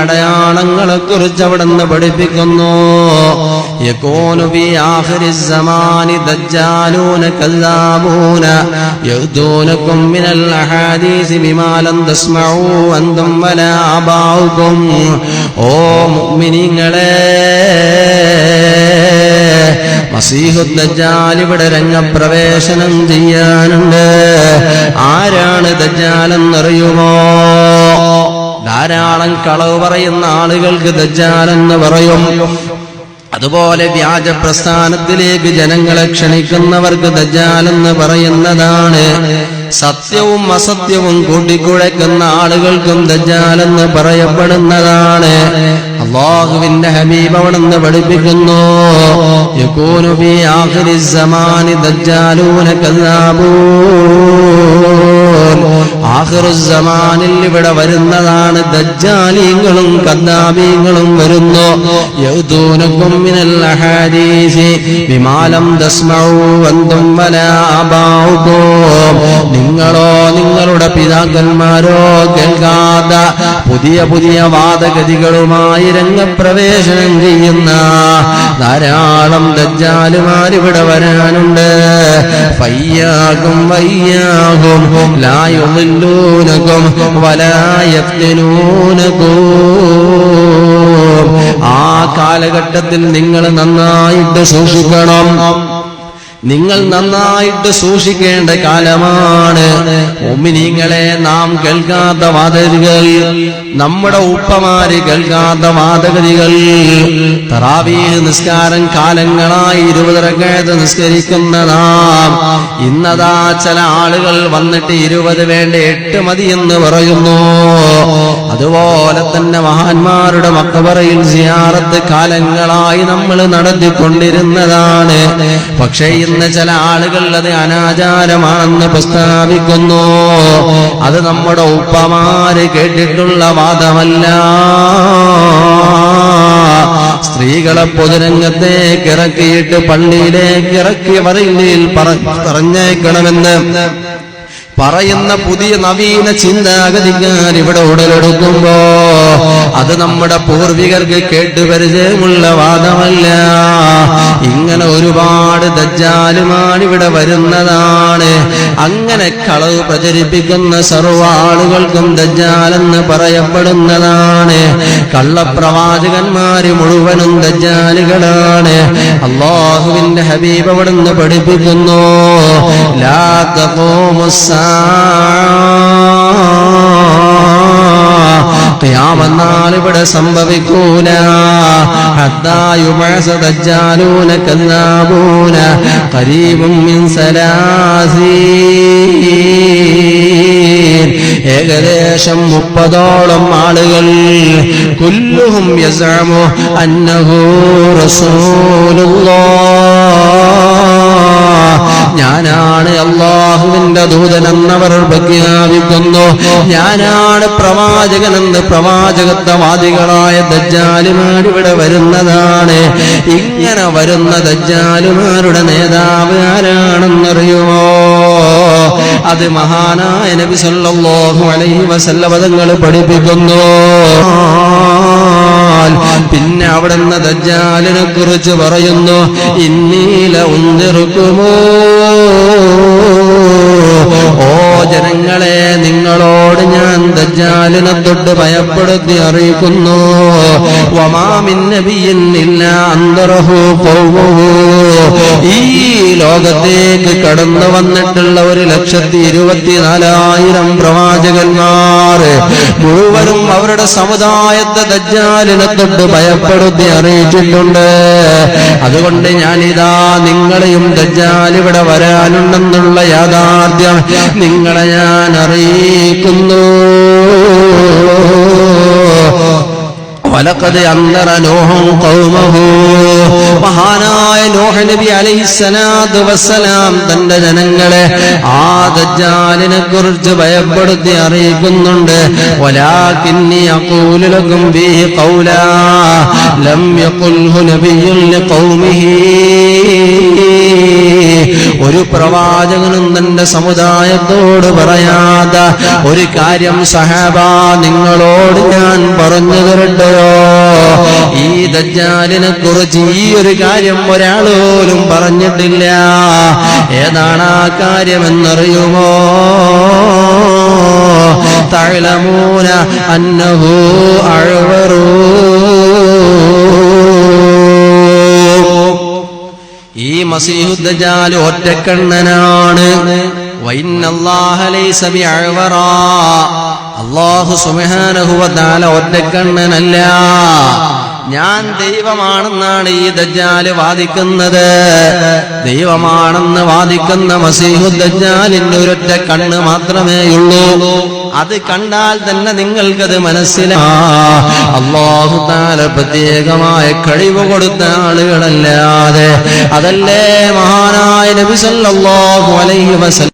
അടയാളങ്ങളെ കുറിച്ച് അവിടെ നിന്ന് പഠിപ്പിക്കുന്നു ഓ ഇവിടെ രംഗപ്രവേശനം ചെയ്യാനുണ്ട്. ആരാണ് ദജാലെന്നറിയുമോ ധാരാളം കളവ് പറയുന്ന ആളുകൾക്ക് ദജ്ജാലെന്ന് പറയും. അതുപോലെ വ്യാജ പ്രസ്ഥാനത്തിലേക്ക് ജനങ്ങളെ ക്ഷണിക്കുന്നവർക്ക് ദജാലെന്ന് പറയുന്നതാണ്. സത്യവും അസത്യവും കൂട്ടിക്കുഴയ്ക്കുന്ന ആളുകൾക്കും ദജാലെന്ന് പറയപ്പെടുന്നതാണ്. അള്ളാഹുവിന്റെ ഹബീബ് പഠിപ്പിക്കുന്നു യുക്കൂനുബി ആഖിരി സമാനി ദജാലൂന കذാബൂൻ ആഖിറുസ്സമാനിൽ ഇവിടെ വരുന്നതാണ് ദജ്ജാലീങ്ങളും കന്നാമീങ്ങളും വരുന്നു. യൗദൂനക്കും മിനൽ വലാ ആബാഉകും നിങ്ങളോ നിങ്ങളുടെ പിതാക്കന്മാരോ കേൾക്കാത്ത പുതിയ പുതിയ വാദഗതികളുമായി രംഗപ്രവേശനം ചെയ്യുന്ന ധാരാളം ദജ്ജാലുമാരിവിടെ വരാനുണ്ട്. ഫയ്യാകും വയ്യാകും ലായുമില്ലൂനകും വലായത്തിനൂനകും ആ കാലഘട്ടത്തിൽ നിങ്ങൾ നന്നായിട്ട് സൂക്ഷിക്കണം. നിങ്ങൾ നന്നായിട്ട് സൂക്ഷിക്കേണ്ട കാലമാണ്. ഒമിനിങ്ങളെ നാം കേൾക്കാത്ത വാദഗതികൾ നമ്മുടെ ഉപ്പമാര് കേൾക്കാത്ത വാദഗതികൾ. തറാവീ നിസ്കാരം കാലങ്ങളായി ഇരുപതരക്കഴത്ത് നിസ്കരിക്കുന്ന നാം ഇന്നതാ ചില ആളുകൾ വന്നിട്ട് ഇരുപത് വേണ്ട എട്ട് മതി എന്ന് പറയുന്നു. അതുപോലെ തന്നെ മഹാന്മാരുടെ മക്കബറയിൽ സിയാറത്ത് കാലങ്ങളായി നമ്മൾ നടത്തിക്കൊണ്ടിരുന്നതാണ്. പക്ഷേ ഇന്ന് ചില ആളുകൾ അത് അനാചാരമാണെന്ന് പ്രസ്താവിക്കുന്നു. അത് നമ്മുടെ ഉപ്പമാര് കേട്ടിട്ടുള്ള വാദമല്ല. സ്ത്രീകളെ പൊതുരംഗത്തേക്ക് ഇറക്കിയിട്ട് പള്ളിയിലേക്ക് ഇറക്കി വരയിൽ പറഞ്ഞേക്കണമെന്ന് പറയുന്ന പുതിയ നവീന ചിന്താഗതിക്കാർ ഇവിടെ ഉടലെടുക്കുമ്പോ അത് നമ്മുടെ പൂർവികർക്ക് കേട്ടുപരിചയമുള്ള വാദമല്ല. ഇങ്ങനെ ഒരുപാട് ദജ്ജാലുമാണ് വരുന്നതാണ്. അങ്ങനെ കളവ് പ്രചരിപ്പിക്കുന്ന സർവ ആളുകൾക്കും ദജ്ജാലെന്ന് പറയപ്പെടുന്നതാണ്. കള്ളപ്രവാചകന്മാര് മുഴുവനും ദജ്ജാലുകളാണ്. അള്ളാഹുവിന്റെ ഹബീബ് അവിടുന്ന് പഠിപ്പിക്കുന്നു ലാ ഖിയാമന്നാൾ ഇവിടെ സംഭവിക്കൂല ഹത്തായുമഅസ ദജ്ജാലൂന കذാബൂന ഖരീബും മിൻ സലാസീൻ ഏകദേശം മുപ്പതോളം ആളുകൾ. കുല്ലുഹും യസാമോ അന്നഹു റസൂലുള്ളാഹ് ഞാനാണ് അള്ളാഹുവിന്റെ ദൂതനെന്നവർ പ്രഖ്യാപിക്കുന്നു ഞാനാണ് പ്രവാചകനെന്ന് പ്രവാചകത്വവാദികളായ ദജ്ജാലുമാർ ഇവിടെ വരുന്നതാണ്. ഇങ്ങനെ വരുന്ന ദജ്ജാലുമാരുടെ നേതാവ് ആരാണെന്നറിയുമോ? അത് മഹാനായ നബി സല്ലല്ലാഹു അലൈഹി വസല്ലം പദങ്ങൾ പഠിപ്പിക്കുന്നു. പിന്നെ അവിടുന്ന് ദജ്ജാലിനെ കുറിച്ച് പറയുന്നു ഇന്നീല ഉന്തിറുക്കുമോ ഓ ജനങ്ങളെ നിങ്ങളോട് ഞാൻ ദജ്ജാലിനെ തൊട്ട് ഭയപ്പെടുത്തി അറിയിക്കുന്നു വമാമിൻ നബിയിൻ ഇല്ല അന്തറഹു കൗമുഹു. ഈ ലോകത്തേക്ക് കടന്നു വന്നിട്ടുള്ള ഒരു ലക്ഷത്തി ഇരുപത്തിനാലായിരം പ്രവാചകന്മാർ മുഴുവനും അവരുടെ സമുദായത്തെ ദജ്ജാലിനെ തൊട്ട് ഭയപ്പെടുത്തി അറിയിച്ചിട്ടുണ്ട്. അതുകൊണ്ട് ഞാനിതാ നിങ്ങളെയും ദജ്ജാൽ ഇവിടെ വരാനുണ്ടെന്നുള്ള യാഥാർത്ഥ്യം നിങ്ങളെ ഞാൻ അറിയിക്കുന്നു. മഹാനായ നോഹ നബി അലൈഹിസ്സലാത്തു വസ്സലാം തന്റെ ജനങ്ങളെ ആ ദജ്ജാലിനെ കുറിച്ച് ഭയപ്പെടുത്തി അറിയിക്കുന്നുണ്ട്. വലാകിന്നി അഖൂലു ലക്കും ബിഹി ഖൗലാ. ലം യഖുൽഹു നബിയ്യുൻ ലിഖൗമിഹി. ഒരു പ്രവാചകനും തന്റെ സമുദായത്തോട് പറയാതെ ഒരു കാര്യം സഹബ നിങ്ങളോട് ഞാൻ പറഞ്ഞു തരട്ടയോ? ഈ ദജ്ജാലിനെ കുറിച്ച് ഈ ഒരു കാര്യം ഒരാളോലും പറഞ്ഞിട്ടില്ല. ഏതാണ് ആ കാര്യമെന്നറിയുമോ? തഴലമൂന അന്നഹു അഴവറൂ. ഈ മസീഹുദ്ദജാൽ ഒറ്റക്കണ്ണനാണ്. അള്ളാഹു തആല ഒറ്റക്കണ്ണനല്ല. ഞാൻ ദൈവമാണെന്നാണ് ഈ ദജ്ജാൽ വാദിക്കുന്നത്. ദൈവമാണെന്ന് വാദിക്കുന്ന മസീഹുദ്ദജാലിന് ഒരൊറ്റ കണ്ണ് മാത്രമേയുള്ളൂ. അത് കണ്ടാൽ തന്നെ നിങ്ങൾക്കത് മനസ്സിലാ. പ്രത്യേകമായ കഴിവ് കൊടുത്ത ആളുകളല്ലാതെ. അതല്ലേ മഹാനായ നബി സല്ലല്ലാഹു അലൈഹി വസല്ലം